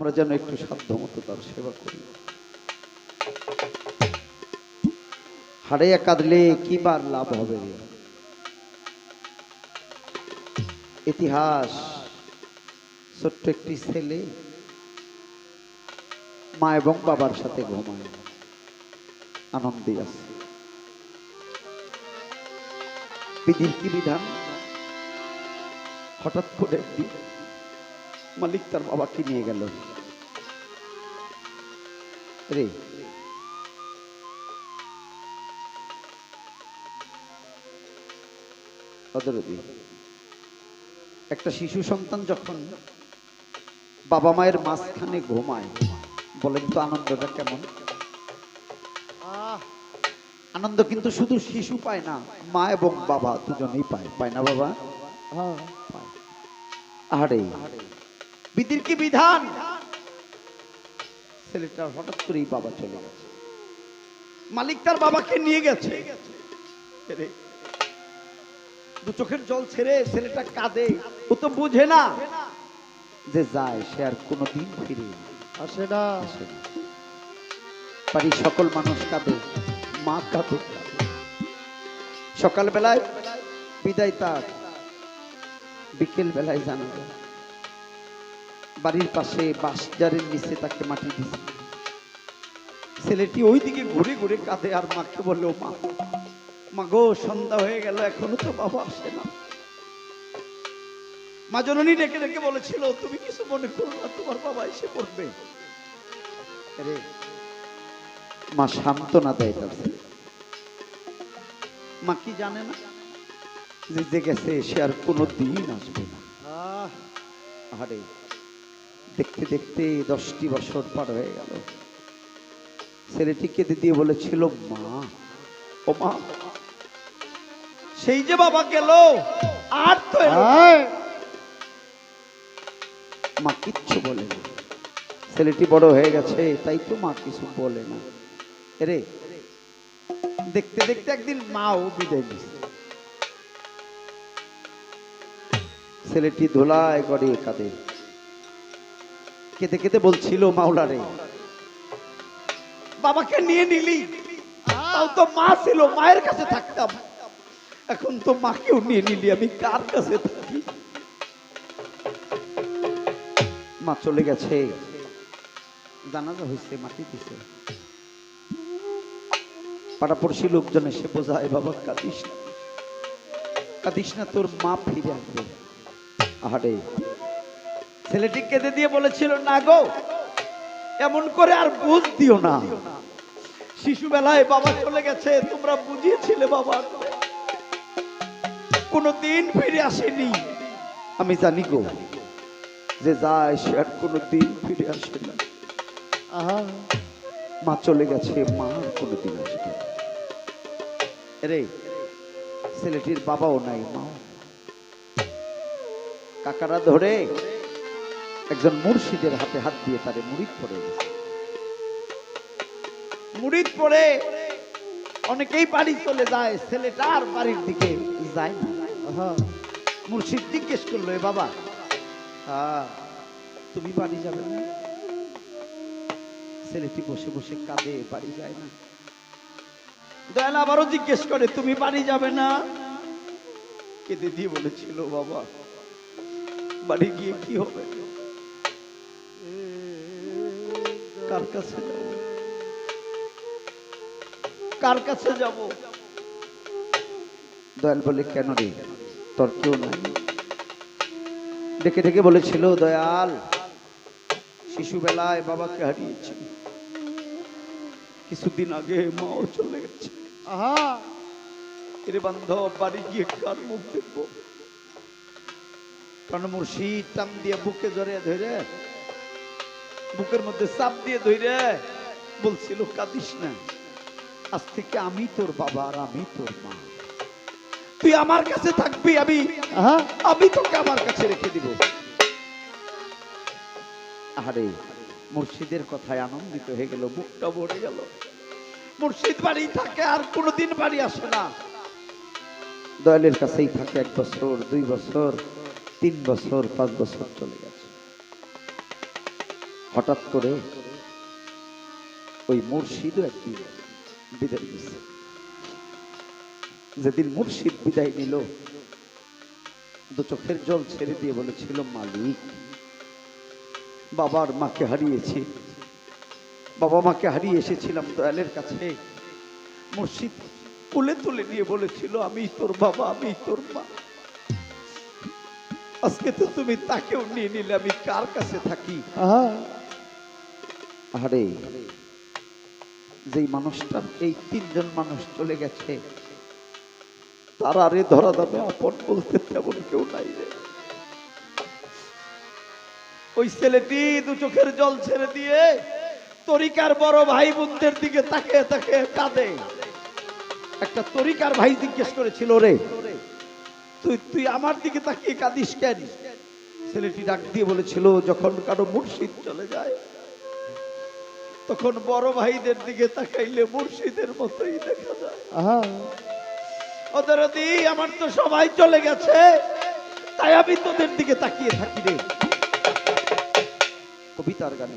আমরা যেন একটু সাধ্য মতো তার সেবা করি। হাড়ে কাঁদলে কি বার লাভ হবে ইতিহাস, ছোট্ট একটি ছেলে, মা এবং বাবার সাথে ঘুমায়। আনন্দে আছে। বিধির কি বিধান? হঠাৎ করে একদিন মালিক তার বাবাকে নিয়ে গেল। রে। অদরদি একটা শিশু সন্তান যখন বাবা মায়ের মাঝখানে ঘুমায় বলেন তো আনন্দটা কেমন? আনন্দ কিন্তু শুধু শিশু পায় না মা এবং বাবা দুজনেই পায়। পায় না বাবা? পায়। আরে বিধির কি বিধান? ছেলেটা হঠাৎ করেই বাবা চলে গেছে। মালিক তার বাবাকে নিয়ে গেছে। দু চোখের জল ছেড়ে ছেলেটা কাঁদে। ও তো বুঝে না যে যায় সে আর কোনোদিন ফিরে আসে না। আসে না। বাড়ির সকল মানুষ কাঁদে মা কাঁদে। সকালবেলায় বিদায় তার বিকেল বেলায় জানা যায় বাড়ির পাশে বাঁশজারের নিচে তাকে মাটি দিছে। ছেলেটি ওই দিকে ঘুরে ঘুরে কাঁদে আর মাকে বলল মা মা গো সন্ধ্যা হয়ে গেল এখনও তো বাবা আসে না। মা জননী ডেকে ডেকে বলেছিল তুমি কিছু মনে করো না তোমার বাবা এসে পড়বে। মা সান্ত্বনা দেয় তার মা কি জানে না যে যে গেছে সে আর কোনো দিন আসবে না। আহ, আরে দেখতে দেখতে দশটি বছর পার হয়ে গেল। ছেলেটি কেঁদে দিয়ে বলেছিল মা ও মা সেই যে বাবা গেল আর তো মা কিচ্ছু বলে না। ছেলেটি বড় হয়ে গেছে তাই তো মা কিছু বলে না। রে দেখতে দেখতে একদিন মাও বিদায় দিছে ছেলেটি ধোলায় করে কাঁদে। কেঁদে কেঁদে বলছিল মাওলারে, বাবাকে নিয়ে নিলি, তাও তো মা ছিল, মায়ের কাছে থাকতাম। এখন তো মাকেও নিয়ে নিলি, আমি কার কাছে থাকি? মা চলে গেছে। জানাজা হয়েছে মাটি দিছে। পাড়াপড়শি লোকজন এসে বোঝায়, বাবা, কাঁদিস না। কাঁদিস না, তোর মা ফিরে আসবে। আহারে ছেলেটি কেঁদে দিয়ে বলেছিল, না গো, এমন করে আর বুঝ দিও না। শিশুবেলায় বাবা চলে গেছে, তোমরা বুঝিয়েছিলে বাবা। কোনো দিন ফিরে আসেনি। আমি জানি গো যে যায় সে আর কোনো দিন ফিরে আসে না। মা চলে গেছে, মা আর কোনোদিন আসবে। রে ছেলেটির বাবাও নাই মা কাকারা ধরে একজন মুর্শিদের হাতে হাত দিয়ে তারে মুড়িদ পড়ে গেছে। মুড়িদ অনেকেই বাড়ি চলে যায় ছেলেটা আর বাড়ির দিকে যায় না। মুর্শিদ জিজ্ঞেস করল, এ বাবা তুমি বাড়ি যাবে না? ছেলেটি বসে বসে কাঁদে, বাড়ি যায় না। দয়াল আবারও জিজ্ঞেস করে, তুমি বাড়ি যাবে না? কেঁদে দিয়ে বলেছিল, বাবা, বাড়ি গিয়ে কি হবে? কাছে যাব? কার কাছে যাব? দয়াল বলে কেন রে? তোর কেউ নাই। ডেকে ডেকে বলেছিল দয়াল শিশুবেলায় বাবাকে হারিয়েছি। কিছুদিন আগে মাও চলে গেছে। আহা, এর বান্ধব বাড়ি গিয়ে কার মুখ দেখব? কারণ মুর্শিদ টান দিয়ে বুকে জড়িয়ে ধরে বুকের মধ্যে চাপ দিয়ে ধরে বলছিল কাঁদিস না। আজ থেকে আমি তোর বাবা আর আমি তোর মা। তুই আমার কাছে থাকবি আমি আহা, আমি তোকে আমার কাছে রেখে দিব। আরে মুর্শিদের কথায় আনন্দিত হয়ে গেল বুকটা ভরে গেল। মুর্শিদ বাড়ি থাকে আর কোনোদিন বাড়ি আসে না। দয়ালের কাছেই থাকে এক বছর দুই বছর তিন বছর পাঁচ বছর চলে গেছে হঠাৎ করে ওই মুর্শিদও একদিন বিদায় দিছে যেদিন মুর্শিদ বিদায় নিল, দু চোখের জল ছেড়ে দিয়ে বলেছিল, মালিক, বাবার মাকে হারিয়েছি, বাবা মাকে হারিয়ে এসেছিলাম দয়ালের কাছে। মুর্শিদ কোলে তুলে নিয়ে বলেছিল, আমি তোর বাবা, আমি তোর মা। আজকে তো তুমি তাকেও নিয়ে নিলে, আমি কার কাছে থাকি? আহা। আরে যেই মানুষটার এই তিনজন মানুষ চলে গেছে, তার আরে ধরা দামে আপন বলতে তেমন কেউ নাই রে। ওই ছেলেটি দু চোখের জল ছেড়ে দিয়ে তরিকার বড় ভাই বোনদের দিকে তাকে তাকে কাঁদে। একটা তরিকার ভাই জিজ্ঞেস করেছিল, রে, তুই তুই আমার দিকে তাকিয়ে কাঁদিস কেন? ছেলেটি ডাক দিয়ে বলেছিল, যখন কারও মুর্শিদ চলে যায় তখন বড় ভাইদের দিকে তাকাইলে মুর্শিদের মতোই দেখা যায়। আহা। ওদের আমার তো সবাই চলে গেছে। তাই আমি তোদের দিকে তাকিয়ে থাকি রে। কবিতার গানে।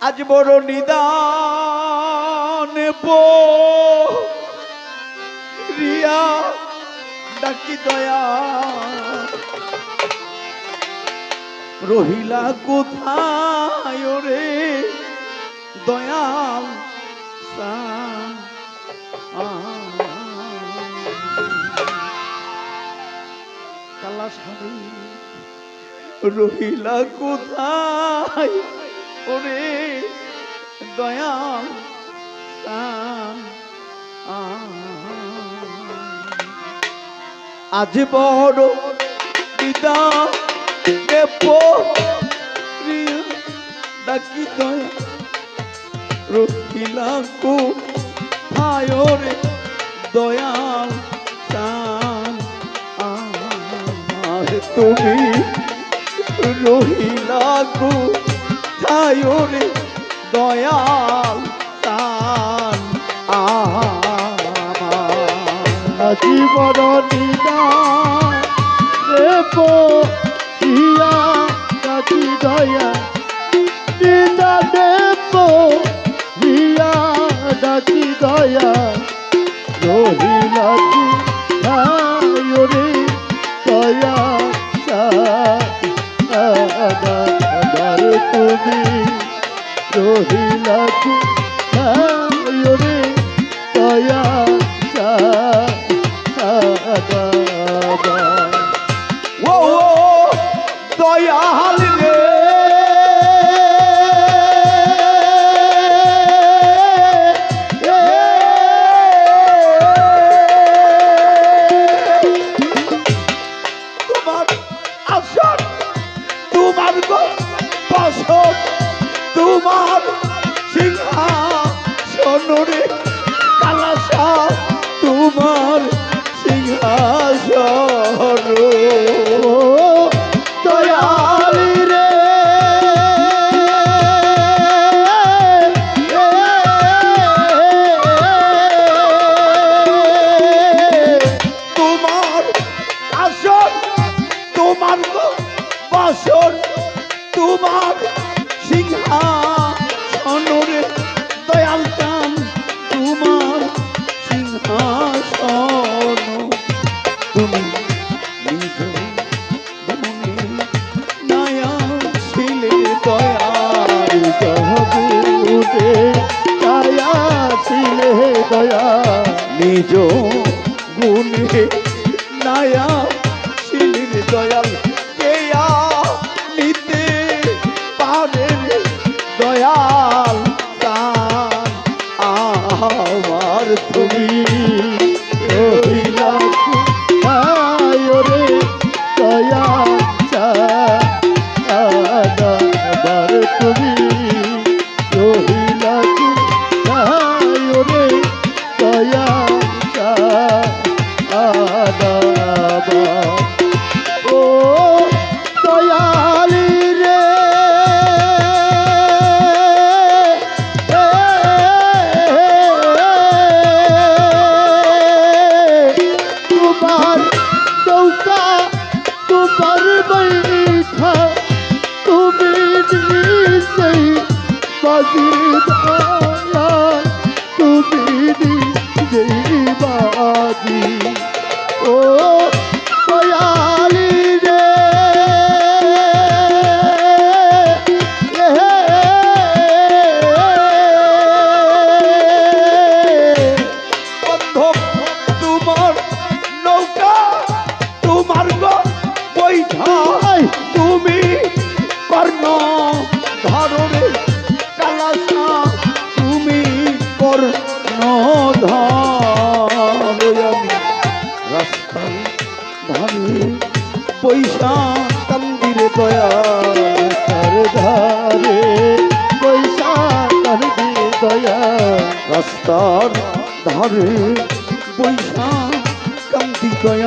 আজ বড় নিদান রিয়া ডাকি দয়া। রহিলা কোথায় রে দয়াল কালা শাড়ি রহিলা কোথায় ওরে? দয়াল আজ বড় দেব ডাকি দয়া রহিলা কো হায়রে দয়াল আর তুমি রহিলা কো হায়রে দয়াল জীবন নিদা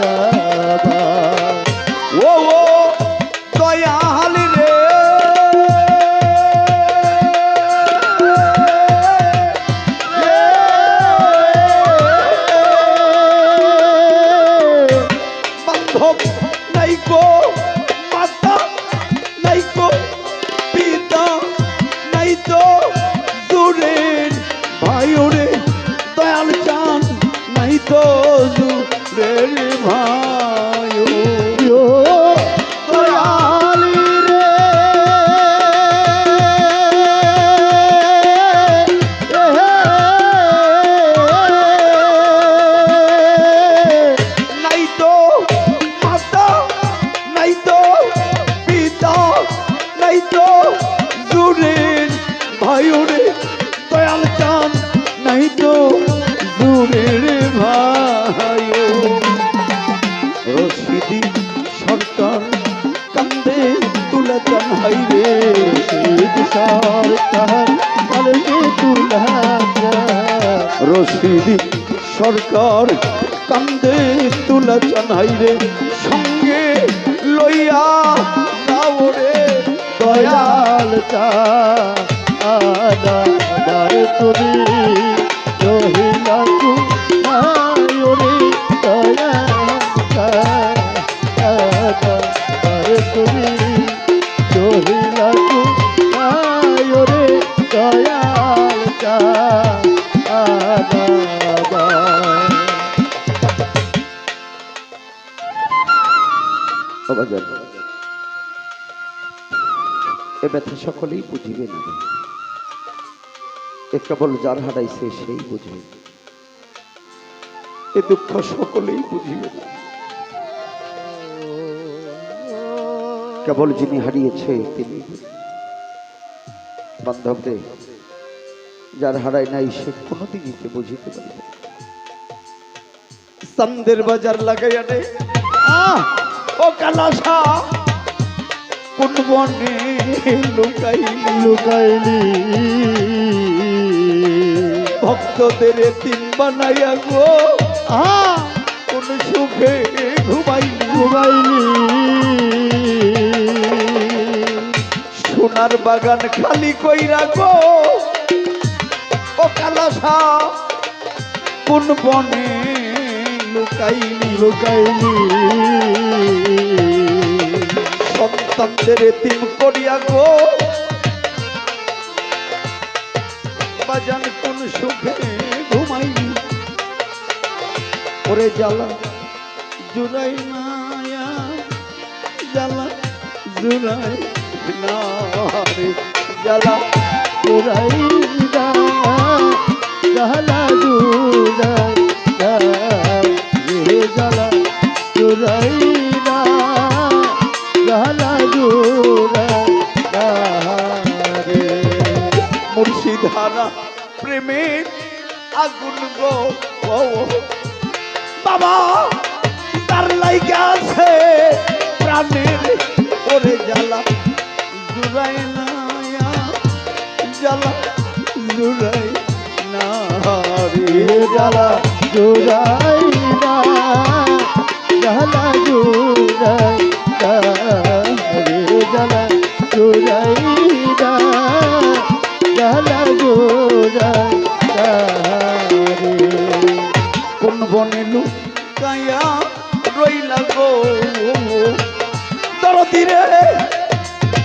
ও রশিদি, সরকার কান্দে তুলা চান হাই রে, সঙ্গে লইয়া যাও রে দয়া দয়াল চা। তুমি বাবা এ ব্যথা সকলেই বুঝিবে না। এ কেবল যার হারাইছে সেই এ দুঃখ সকলেই বুঝিবে না। কেবল যিনি হারিয়েছে তিনি বান্ধবরে যার হারাই নাই সে কোনোদিনই কে বুঝিতে পারবে না। সন্দের বাজার লাগাইয়া নে আহ! ও কালাসা কোন বনে লুকাইলি লুকাইলি। ভক্তদের তিন বানাইয়া গো কোন সুখে ঘুমাইলি। ঘুমাইলি। সোনার বাগান খালি কইরা গো ও কালাসা কোন বনে লুকাইলি লুকাইলি। সন্তানদের তিন করিয়া গো। বাজান কোন সুখে ঘুমাইলি? ওরে জ্বালা জুড়াই নায়া জ্বালা জুড়াই না জ্বালা তোরাই জালা দুরা রে জালা তোরাই জালা দুরা রে। মুর্শিদারা প্রেমের আগুন গো বাবা তার লাইগা আছে প্রাণের ওরে জ্বালা জুড়াই না জ্বালা জুড়াই না রে। জ্বালা জুড়াই না। জ্বালা জুড়াই রে জ্বালা জুড়াই না জ্বালা জুড়াই কোন বনে লুকাইয়া রইলা গো দরদিরে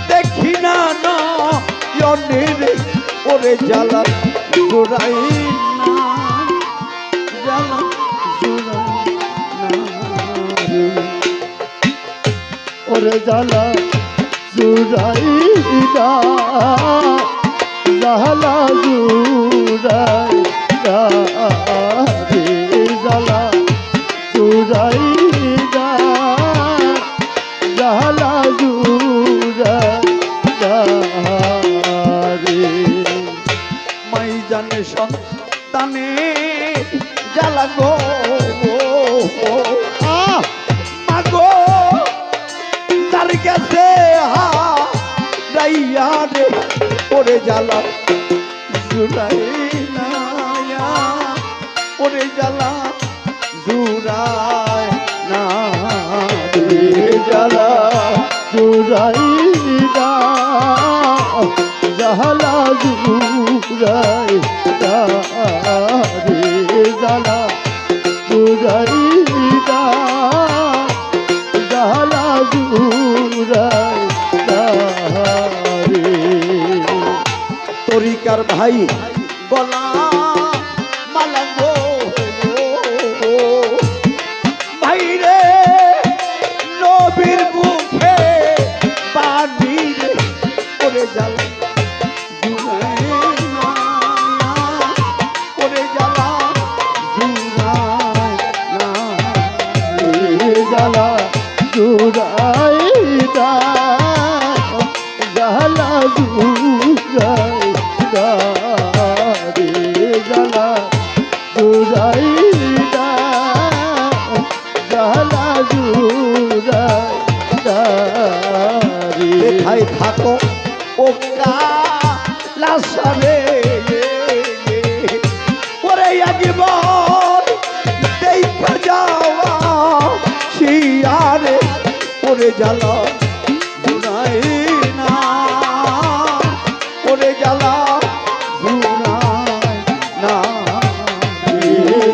দেখি না নয়নের ওরে জ্বালা জ্বালা ওরে জ্বালা জুড়াই না জ্বালা জুড়াই না জানে সন্তানে জ্বালা গো। তার কাছে হা, রাইয়া রে, ওরে জ্বালা। জুড়াই ওরে জ্বালা। জুড়াই না জ্বালা। জুড়াই না জালা জুড়াই তরিকার জ্বালা গুনাই না। ওরে জ্বালা গুনাই না। রে